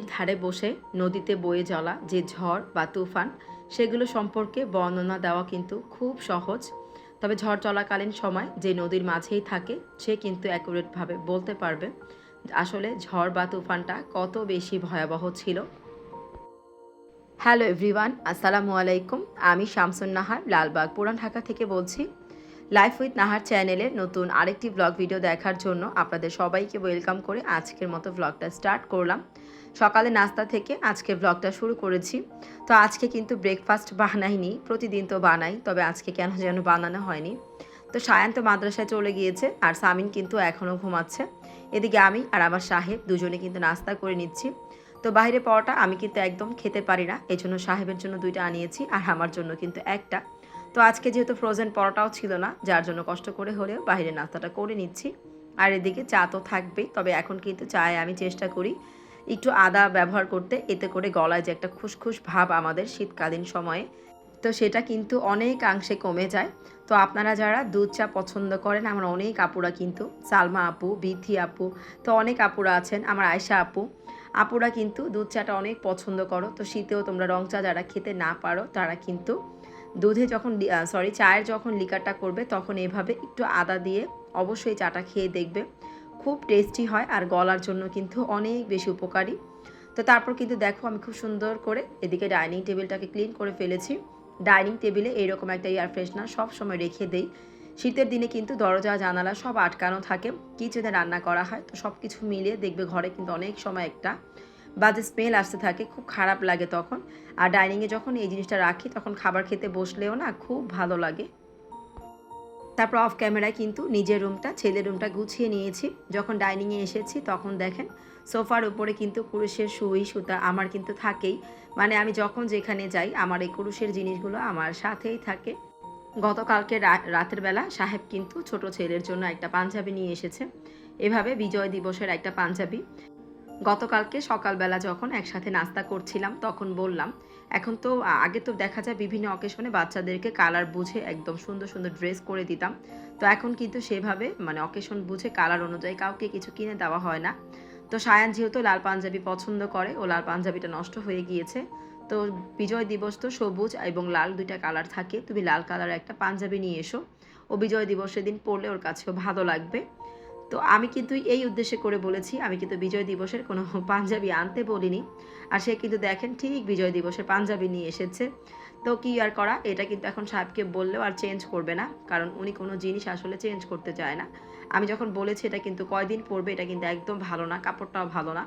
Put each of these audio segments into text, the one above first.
নদীর ধারে বসে নদীতে বয়ে চলা যে ঝড় বা তুফান, সেগুলো সম্পর্কে বর্ণনা দেওয়া কিন্তু খুব সহজ। তবে ঝড় চলাকালীন সময় যে নদীর মাঝেই থাকে, সে কিন্তু অ্যাকুরেটভাবে বলতে পারবে আসলে ঝড় বা তুফানটা কত বেশি ভয়াবহ ছিল। হ্যালো এভরিওয়ান আসসালামু আলাইকুম। আমি শামসুন নাহার, লালবাগ, পুরান ঢাকা থেকে বলছি। লাইফ উইথ নাহার চ্যানেলে নতুন আরেকটি ব্লগ ভিডিও দেখার জন্য আপনাদের সবাইকে ওয়েলকাম করে আজকের মতো ব্লগটা স্টার্ট করলাম। সকালে নাস্তা থেকে আজকে ব্লগটা শুরু করেছি। তো আজকে কিন্তু ব্রেকফাস্ট বানাইনি, প্রতিদিন তো বানাই, তবে আজকে কেন যেন বানানো হয়নি। তো সায়ান তো মাদ্রাসায় চলে গিয়েছে, আর সামিন কিন্তু এখনও ঘুমাচ্ছে। এদিকে আমি আর আমার সাহেব দুজনে কিন্তু নাস্তা করে নিচ্ছি। তো বাইরে পাওয়াটা আমি কিন্তু একদম খেতে পারি না এই জন্য সাহেবের জন্য দুইটা আনিয়েছি, আর আমার জন্য কিন্তু একটা। তো আজকে যেহেতু ফ্রোজেন পরোটাও ছিল না, যার জন্য কষ্ট করে হলেও বাইরে নাস্তাটা করে নিচ্ছি। আর এদিকে চা তো থাকবেই, তবে এখন কিন্তু চায়ে আমি চেষ্টা করি একটু আদা ব্যবহার করতে, এতে করে গলায় যে একটা খুসখুস ভাব আমাদের শীতকালীন সময়ে, তো সেটা কিন্তু অনেকাংশে কমে যায়। তো আপনারা যারা দুধ চা পছন্দ করেন, আমার অনেক আপুরা কিন্তু, সালমা আপু, বিথি আপু, তো অনেক আপুরা আছেন, আমার আয়সা আপু, আপুরা কিন্তু দুধ চাটা অনেক পছন্দ করো, তো শীতেও তোমরা রং চা যারা খেতে না পারো, তারা কিন্তু দুধে যখন সরি চায়ের যখন লিকারটা করবে, তখন এভাবে একটু আদা দিয়ে অবশ্যই চাটা খেয়ে দেখবে। খুব টেস্টি হয় আর গলার জন্য কিন্তু অনেক বেশি উপকারী। তো তারপর কিন্তু দেখো আমি খুব সুন্দর করে এদিকে ডাইনিং টেবিলটাকে ক্লিন করে ফেলেছি। ডাইনিং টেবিলে এইরকম একটা এয়ার ফ্রেশনার সব সময় রেখে দেই। শীতের দিনে কিন্তু দরজা, জানালা সব আটকানো থাকে কিছুতে রান্না করা হয়, তো সব কিছু মিলিয়ে দেখবে ঘরে কিন্তু অনেক সময় একটা বাজে স্মেল আসতে থাকে, খুব খারাপ লাগে তখন। আর ডাইনিংয়ে যখন এই জিনিসটা রাখি, তখন খাবার খেতে বসলেও না খুব ভালো লাগে। তারপর অফ ক্যামেরায় কিন্তু নিজের রুমটা ছেলের রুমটা গুছিয়ে নিয়েছি। যখন ডাইনিংয়ে এসেছি, তখন দেখেন সোফার উপরে কিন্তু কুরুশের সুই, সুতা আমার কিন্তু থাকেই। মানে আমি যখন যেখানে যাই, আমার এই কুরুশের জিনিসগুলো আমার সাথেই থাকে। গতকালকে রাতের বেলা সাহেব কিন্তু ছোট ছেলের জন্য একটা পাঞ্জাবি নিয়ে এসেছে। এভাবে বিজয় দিবসের একটা পাঞ্জাবি। গতকালকে সকালবেলা যখন একসাথে নাস্তা করছিলাম, তখন বললাম এখন তো আগে তো দেখা যায় বিভিন্ন অকেশনে বাচ্চাদেরকে কালার বুঝে একদম সুন্দর সুন্দর ড্রেস করে দিতাম। তো এখন কিন্তু সেভাবে মানে অকেশন বুঝে কালার অনুযায়ী কাউকে কিছু কিনে দেওয়া হয় না। তো সায়ান যেহেতু লাল পাঞ্জাবি পছন্দ করে, ও লাল পাঞ্জাবিটা নষ্ট হয়ে গিয়েছে। তো বিজয় দিবস তো সবুজ এবং লাল দুইটা কালার থাকে। তুমি লাল কালার একটা পাঞ্জাবি নিয়ে এসো। ও বিজয় দিবসের দিন পরলে ওর কাছেও ভালো লাগবে। তো আমি কিন্তু এই উদ্দেশ্যে করে বলেছি, আমি কিন্তু বিজয় দিবসের কোনো পাঞ্জাবি আনতে বলিনি। আর সে কিন্তু দেখেন ঠিক বিজয় দিবসের পাঞ্জাবি নিয়ে এসেছে। তো কি আর করা, এটা কিন্তু এখন সাহেবকে বললেও আর চেঞ্জ করবে না, কারণ উনি কোনো জিনিস আসলে চেঞ্জ করতে চায় না। আমি যখন বলেছি এটা কিন্তু কয়দিন পরবে, এটা কিন্তু একদম ভালো না, কাপড়টাও ভালো না।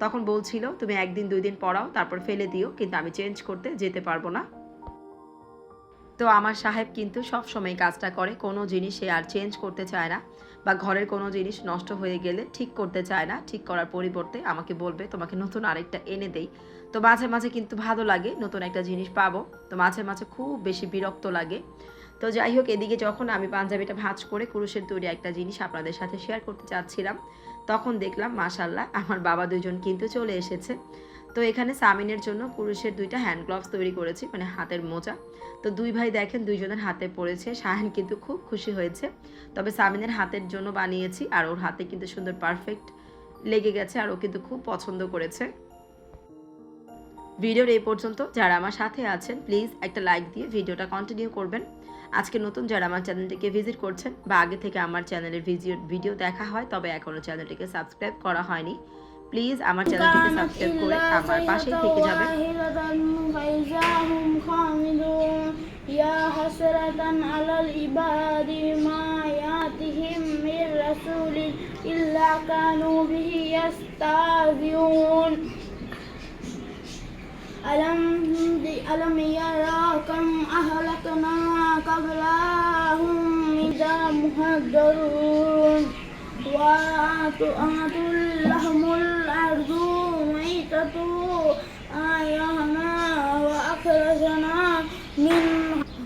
তখন বলছিল, তুমি একদিন দুই দিন পরাও, তারপর ফেলে দিও, কিন্তু আমি চেঞ্জ করতে যেতে পারব না। তো আমার সাহেব কিন্তু সব সময় কাজটা করে। কোনো জিনিস সে আর চেঞ্জ করতে চায় না বা ঘরের কোনো জিনিস নষ্ট হয়ে গেলে ঠিক করতে চায় না। ঠিক করার পরিবর্তে আমাকে বলবে, তোমাকে নতুন আরেকটা এনে দেই। তো মাঝে মাঝে কিন্তু ভালো লাগে, নতুন একটা জিনিস পাবো। তো মাঝে মাঝে খুব বেশি বিরক্ত লাগে। তো যাই হোক, এদিকে যখন আমি পাঞ্জাবিটা ভাঁজ করে কুরুশের তৈরি একটা জিনিস আপনাদের সাথে শেয়ার করতে চাচ্ছিলাম, তখন দেখলাম মাশাল্লাহ আমার বাবা দুজন কিন্তু চলে এসেছে। তো এখানে সামিনের জন্য পুরুষের দুইটা হ্যান্ড গ্লাভস তৈরি করেছি মানে হাতের মোজা। তো দুই ভাই দেখেন, দুইজনের হাতে পড়েছে। শাহান কিন্তু খুব খুশি হয়েছে। তবে সামিনের হাতের জন্য বানিয়েছি, আর ওর হাতে কিন্তু সুন্দর পারফেক্ট লেগে গেছে, আর ও কিন্তু খুব পছন্দ করেছে। ভিডিওর এই পর্যন্ত। যারা আমার সাথে আছেন প্লিজ একটা লাইক দিয়ে ভিডিওটা কন্টিনিউ করবেন। আজকে নতুন যারা আমার চ্যানেলটিকে ভিজিট করছেন বা আগে থেকে আমার চ্যানেলের ভিডিও ভিডিও দেখা হয়, তবে এখনও চ্যানেলটিকে সাবস্ক্রাইব করা হয়নি। প্লিজ আমার চ্যানেলটিকে সাবস্ক্রাইব করে আমার পাশেই থেকে যাবেন يا حسرة على العباد ما ياتهم من رسول إلا كانوا به يستهزئون ألم ألم يرى كم أهلكنا قبلهم من مهجرون وآت آيانا وأخرجنا من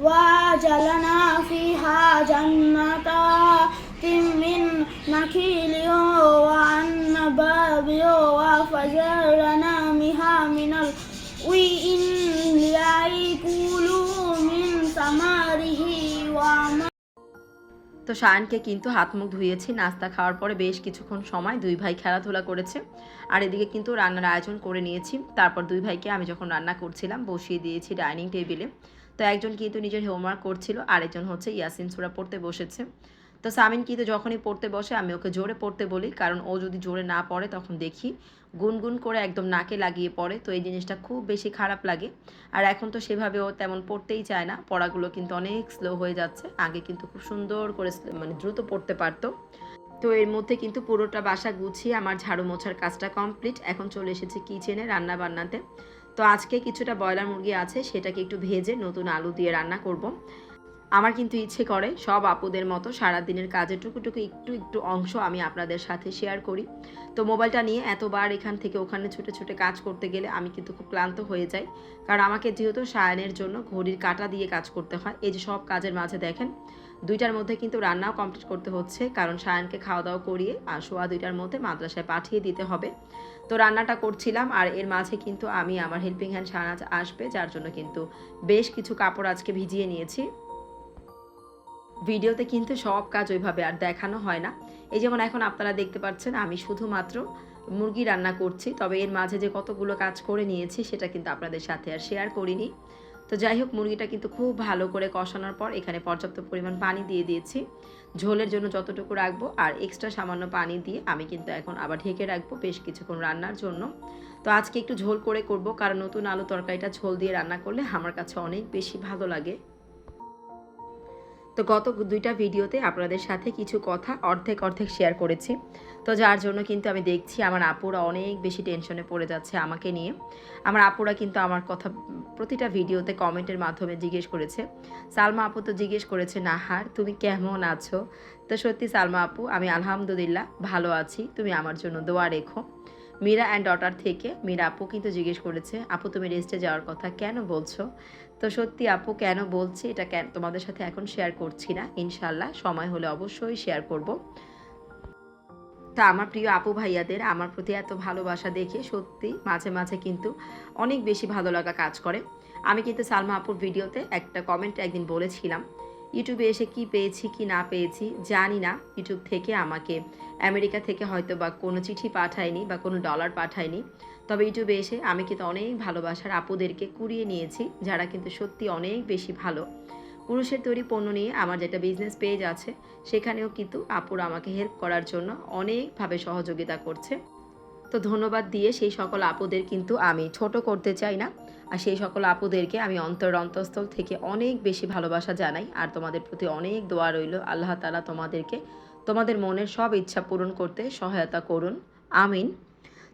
وجلنا فيها جنات من نخيل وعنب وفجرنا منها من الوئن তো সায়নকে কিন্তু হাত মুখ ধুয়েছি, নাস্তা খাওয়ার পরে বেশ কিছুক্ষণ সময় দুই ভাই খেলাধুলা করেছে। আর এদিকে কিন্তু রান্নার আয়োজন করে নিয়েছি। তারপর দুই ভাইকে আমি যখন রান্না করছিলাম, বসিয়ে দিয়েছি ডাইনিং টেবিলে। তো একজন কিন্তু নিজের হোমওয়ার্ক করছিল, আরেকজন হচ্ছে ইয়াসিন সুরা পড়তে বসেছে। তো সামিন কিন্তু যখনই পড়তে বসে, আমি ওকে জোরে পড়তে বলি, কারণ ও যদি জোরে না পড়ে তখন দেখি গুনগুন করে একদম নাকে লাগিয়ে পড়ে, তো এই জিনিসটা খুব বেশি খারাপ লাগে। আর এখন তো সেভাবে ও তেমন পড়তেই চায় না, পড়াগুলো কিন্তু অনেক স্লো হয়ে যাচ্ছে। আগে কিন্তু খুব সুন্দর করে মানে দ্রুত পড়তে পারতো। তো এর মধ্যে কিন্তু পুরোটা বাসা গুছিয়ে আমার ঝাড়ু মোছার কাজটা কমপ্লিট এখন চলে এসেছে কিচেনে রান্না বান্নাতে। তো আজকে কিছুটা ব্রয়লার মুরগি আছে, সেটাকে একটু ভেজে নতুন আলু দিয়ে রান্না করব। আমার কিন্তু ইচ্ছে করে সব আপুদের মতো সারা দিনের কাজের টুকুটুকু একটু একটু অংশ আমি আপনাদের সাথে শেয়ার করি। তো মোবাইলটা নিয়ে এতবার এখান থেকে ওখানে ছুটে ছুটে কাজ করতে গেলে আমি কিন্তু খুব ক্লান্ত হয়ে যাই। কারণ আমাকে যেহেতু সায়ানের জন্য ঘড়ির কাঁটা দিয়ে কাজ করতে হয়, এই যে সব কাজের মাঝে দেখেন, দুইটার মধ্যে কিন্তু রান্নাও কমপ্লিট করতে হচ্ছে। কারণ সায়ানকে খাওয়া দাওয়া করিয়ে আর সোয়া দুইটার মধ্যে মাদ্রাসায় পাঠিয়ে দিতে হবে। তো রান্নাটা করছিলাম আর এর মাঝে কিন্তু আমি আমার হেল্পিং হ্যান্ড সানাজ আসবে, যার জন্য কিন্তু বেশ কিছু কাপড় আজকে ভিজিয়ে নিয়েছি। ভিডিওতে কিন্তু সব কাজ ওইভাবে আর দেখানো হয় না। এই যেমন এখন আপনারা দেখতে পাচ্ছেন, আমি শুধুমাত্র মুরগি রান্না করছি, তবে এর মাঝে যে কতগুলো কাজ করে নিয়েছি সেটা কিন্তু আপনাদের সাথে আর শেয়ার করিনি। তো যাই হোক, মুরগিটা কিন্তু খুব ভালো করে কষানোর পর এখানে পর্যাপ্ত পরিমাণ পানি দিয়ে দিয়েছি। ঝোলের জন্য যতটুকু রাখব আর এক্সট্রা সামান্য পানি দিয়ে আমি কিন্তু এখন আবার ঢেকে রাখব বেশ কিছুক্ষণ রান্নার জন্য। তো আজকে একটু ঝোল করে করব, কারণ নতুন আলু তরকারিটা ঝোল দিয়ে রান্না করলে আমার কাছে অনেক বেশি ভালো লাগে। তো গত দুইটা ভিডিওতে আপনাদের সাথে কিছু কথা অর্ধেক অর্ধেক শেয়ার করেছি। তো যার জন্য কিন্তু আমি দেখছি আমার আপুরা অনেক বেশি টেনশনে পড়ে যাচ্ছে আমাকে নিয়ে। আমার আপুরা কিন্তু আমার কথা প্রতিটা ভিডিওতে কমেন্টের মাধ্যমে জিজ্ঞেস করেছে। সালমা আপু তো জিজ্ঞেস করেছে, নাহার, তুমি কেমন আছো? তো সত্যি সালমা আপু, আমি আলহামদুলিল্লাহ ভালো আছি। তুমি আমার জন্য দোয়া রেখো। মীরা অ্যান্ড ডটার থেকে মীরা আপু কিন্তু জিজ্ঞেস করেছে, আপু, তুমি রেস্টে যাওয়ার কথা কেন বলছো? তো সত্যি আপু কেন বলছি, এটা কেন তোমাদের সাথে এখন শেয়ার করছি না? ইনশাল্লাহ সময় হলে অবশ্যই শেয়ার করব। তা আমার প্রিয় আপু ভাইয়াদের, আমার প্রতি এত ভালোবাসা দেখে সত্যি মাঝে মাঝে কিন্তু অনেক বেশি ভালো লাগা কাজ করে। আমি কিন্তু সালমা আপুর ভিডিওতে একটা কমেন্ট একদিন বলেছিলাম ইউটিউবে এসে কি পেয়েছি, কি না পেয়েছি, জানি না। ইউটিউব থেকে আমাকে আমেরিকা থেকে হয়তো বা কোনো চিঠি পাঠায়নি বা কোনো ডলার পাঠায়নি। তবে ইউটিউবে এসে আমি কিন্তু অনেক ভালোবাসার আপুদেরকে কুড়িয়ে নিয়েছি, যারা কিন্তু সত্যি অনেক বেশি ভালো। পুরুষের তৈরি পণ্য নিয়ে আমার যেটা বিজনেস পেজ আছে, সেখানেও কিন্তু আপুরা আমাকে হেল্প করার জন্য অনেকভাবে সহযোগিতা করছে। তো ধন্যবাদ দিয়ে সেই সকল আপুদের কিন্তু আমি ছোট করতে চাই না। আর সেই সকল আপুদেরকে আমি অন্তর অন্তঃস্থল থেকে অনেক বেশি ভালোবাসা জানাই। আর তোমাদের প্রতি অনেক দোয়া রইল। আল্লাহ তালা তোমাদেরকে তোমাদের মনের সব ইচ্ছা পূরণ করতে সহায়তা করুন। আমিন।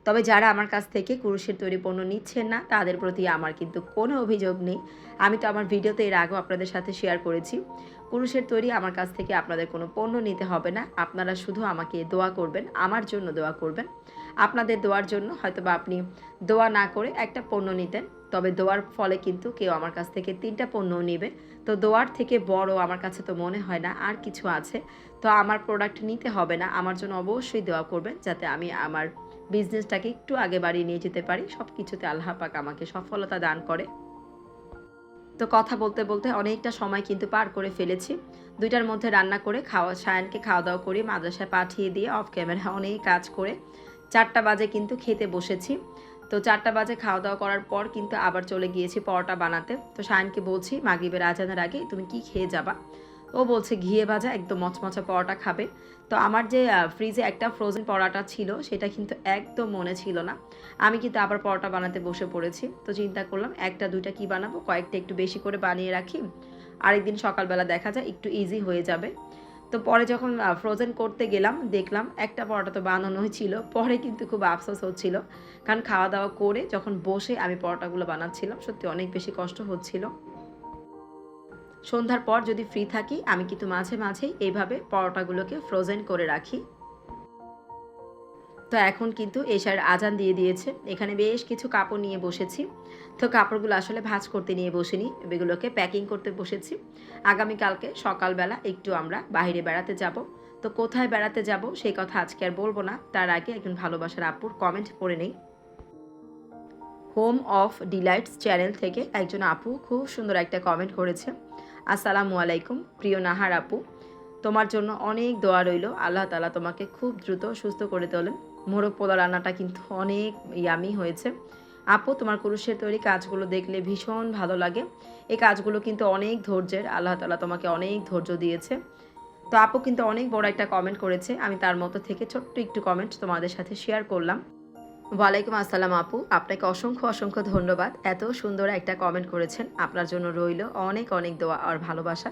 তবে যারা আমার কাছ থেকে কুরুশের তৈরি পণ্য নিচ্ছেন না, তাদের প্রতি আমার কিন্তু কোনো অভিযোগ নেই। আমি তো আমার ভিডিওতে এর আগেও আপনাদের সাথে শেয়ার করেছি। কুরুশের তৈরি আমার কাছ থেকে আপনাদের কোনো পণ্য নিতে হবে না। আপনারা শুধু আমাকে দোয়া করবেন, আমার জন্য দোয়া করবেন। আপনাদের দোয়ার জন্য হয়তো বা আপনি দোয়া না করে একটা পণ্য নিতেন, তবে দোয়ার ফলে কিন্তু কেউ আমার কাছ থেকে তিনটা পণ্য নেবে। তো দোয়ার থেকে বড় আমার কাছে তো মনে হয় না, আর কিছু আছে। তো আমার প্রোডাক্ট নিতে হবে না, আমার জন্য অবশ্যই দোয়া করবেন, যাতে আমি আমার বিজনেসটাকে একটু আগে বাড়িয়ে নিয়ে যেতে পারি। সব কিছুতে আল্লাহ পাক আমাকে সফলতা দান করে। তো কথা বলতে বলতে অনেকটা সময় কিন্তু পার করে ফেলেছি। দুইটার মধ্যে রান্না করে খাওয়া, সায়ানকে খাওয়া দাওয়া করে মাদ্রাসায় পাঠিয়ে দিয়ে অফ ক্যামেরা অনেক কাজ করে চারটা বাজে কিন্তু খেতে বসেছি। তো চারটা বাজে খাওয়া দাওয়া করার পর কিন্তু আবার চলে গিয়েছি পরোটা বানাতে। তো সায়নকে বলছি, মাগরিবের আজানের আগে তুমি কি খেয়ে যাবা? ও বলছে ঘিয়ে ভাজা, একদম মচমচা পরোটা খাবে। তো আমার যে ফ্রিজে একটা ফ্রোজেন পরোটা ছিল, সেটা কিন্তু একদম মনে ছিল না। আমি কিন্তু আবার পরোটা বানাতে বসে পড়েছি। তো চিন্তা করলাম, একটা, দুইটা কি বানাবো? কয়েকটা একটু বেশি করে বানিয়ে রাখি। আরেকদিন সকালবেলা দেখা যায়, একটু ইজি হয়ে যাবে। তো পরে যখন ফ্রোজেন করতে গেলাম, দেখলাম একটা পরোটা তো বানানোই ছিল। পরে কিন্তু খুব আফসোস হচ্ছিল। কারণ খাওয়া দাওয়া করে যখন বসে আমি পরোটাগুলো বানাচ্ছিলাম, সত্যি অনেক বেশি কষ্ট হচ্ছিল। সন্ধ্যার পর যদি ফ্রি থাকি, আমি কিন্তু মাঝে মাঝেই এইভাবে পরোটাগুলোকে ফ্রোজেন করে রাখি। তো এখন কিন্তু এশার আজান দিয়ে দিয়েছে। এখানে বেশ কিছু কাপড় নিয়ে বসেছি। তো কাপড়গুলো আসলে ভাজ করতে নিয়ে বসিনি, এগুলোকে প্যাকিং করতে বসেছি। আগামীকালকে সকালবেলা একটু আমরা বাইরে বেড়াতে যাব। তো কোথায় বেড়াতে যাব সেই কথা আজকে আর বলব না। তার আগে একজন ভালোবাসার আপুর কমেন্ট পড়ে নেই। হোম অফ ডিলাইটস চ্যানেল থেকে একজন আপু খুব সুন্দর একটা কমেন্ট করেছে। আসসালামু আলাইকুম, প্রিয় নাহার আপু। তোমার জন্য অনেক দোয়া রইল। আল্লাহ তালা তোমাকে খুব দ্রুত সুস্থ করে তোলেন। মোরগ পোলা রান্নাটা কিন্তু অনেক ইয়ামি হয়েছে। আপু, তোমার কুরুষের তৈরি কাজগুলো দেখলে ভীষণ ভালো লাগে। এই কাজগুলো কিন্তু অনেক ধৈর্যের। আল্লাহ তালা তোমাকে অনেক ধৈর্য দিয়েছে। তো আপু কিন্তু অনেক বড় একটা কমেন্ট করেছে। আমি তার মতো থেকে ছোট্ট একটু কমেন্ট তোমাদের সাথে শেয়ার করলাম। ওয়ালাইকুম আসসালাম আপু। আপনাকে অসংখ্য অসংখ্য ধন্যবাদ। এত সুন্দর একটা কমেন্ট করেছেন। আপনার জন্য রইল অনেক অনেক দোয়া আর ভালোবাসা।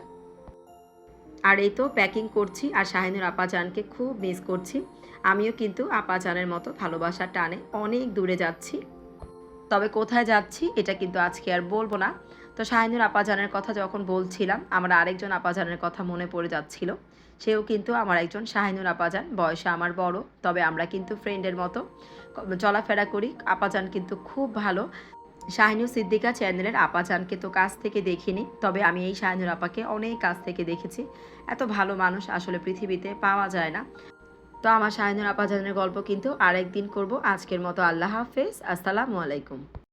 আর এই তো প্যাকিং করছি আর শাহিনুর আপাজানকে খুব মিস করছি। আমিও কিন্তু আপাজানের মতো ভালোবাসা টানে অনেক দূরে যাচ্ছি। তবে কোথায় যাচ্ছি এটা কিন্তু আজকে আর বলব না। তো শাহিনুর আপাজানের কথা যখন বলছিলাম, আমার আরেকজন আপাজানের কথা মনে পড়ে যাচ্ছিল। সেও কিন্তু আমার একজন শাহিনুর আপাজান। বয়সে আমার বড়, তবে আমরা কিন্তু ফ্রেন্ডের মতো। চলাফেরা করি। আপাজান কিন্তু খুব ভালো। শাহিনুর সিদ্দিকা চ্যানেলের আপাজানকে তো কাছ থেকে দেখিনি, তবে আমি এই শাহিনুর আপাকে অনেক কাছ থেকে দেখেছি। এত ভালো মানুষ আসলে পৃথিবীতে পাওয়া যায় না। তো আমার শাহিনুর আপাজানের গল্প কিন্তু আরেকদিন করব। আজকের মতো আল্লাহ হাফেজ। আসসালামু আলাইকুম।